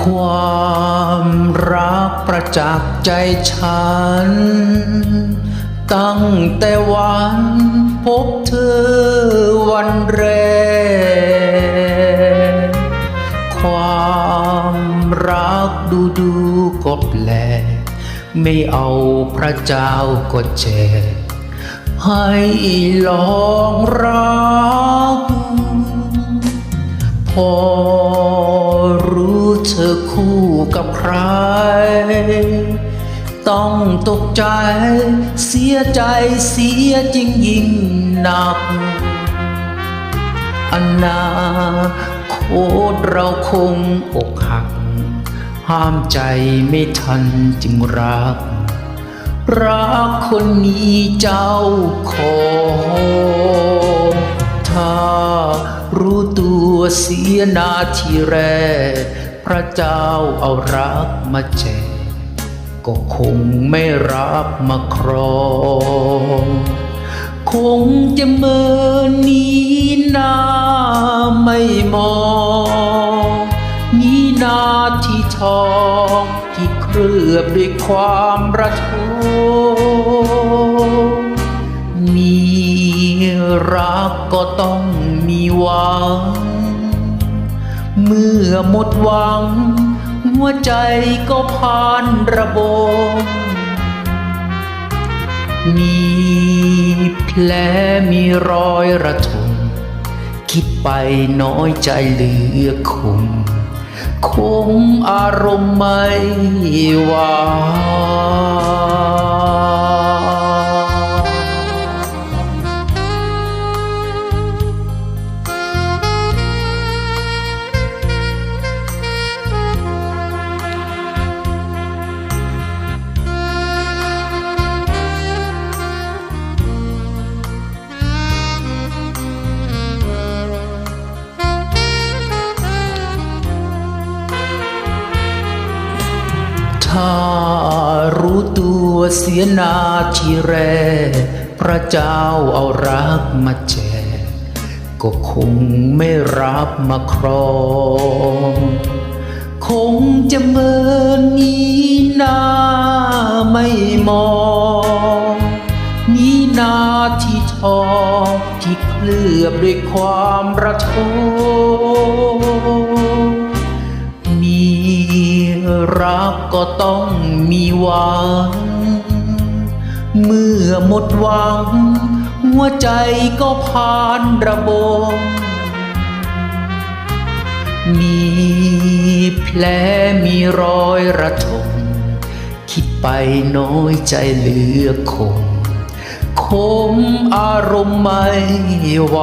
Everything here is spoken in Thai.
ความรักประจักษ์ใจฉัน ตั้งแต่วันพบเธอวันแรก ความรักดูดูก็แปลกไม่เอาพระเจ้าก็แจกให้ลองรัก เธอคู่กับใคร ต้องตกใจ เสียใจเสียจริงยิ่งหนัก อนาคตเราคงอกหัก ห้ามใจไม่ทันจึงรัก รักคนนี้เจ้าขอถ้ารู้ตัวเสียนาทีแรก พระเจ้าเอารักมาแจกก็คงไม่รับมาครอง คงจะเมินหนี้นาไม่มองนี้นาที่ทองที่เคลือบด้วยความระทมมีรักก็ต้องมีหวัง เมื่อหมดหวัง หัวใจก็ผ่านระบมมีแผลมีรอยระทมคิดไปน้อยใจเหลือคงคงอารมณ์ไม่ไหว เสียนาทีแรกพระเจ้าเอารักมาแจกก็คงไม่รับมาครอง คงจะเมินนี้หน้าไม่มอง นี้นาที่ทองที่เคลือบด้วยความระทมมีรักก็ต้องมีหวัง เมื่อหมดหวัง หัวใจก็ผ่านระบมมีแผลมีรอยระทมคิดไปน้อยใจเหลือคงคมอารมณ์ไม่ไหว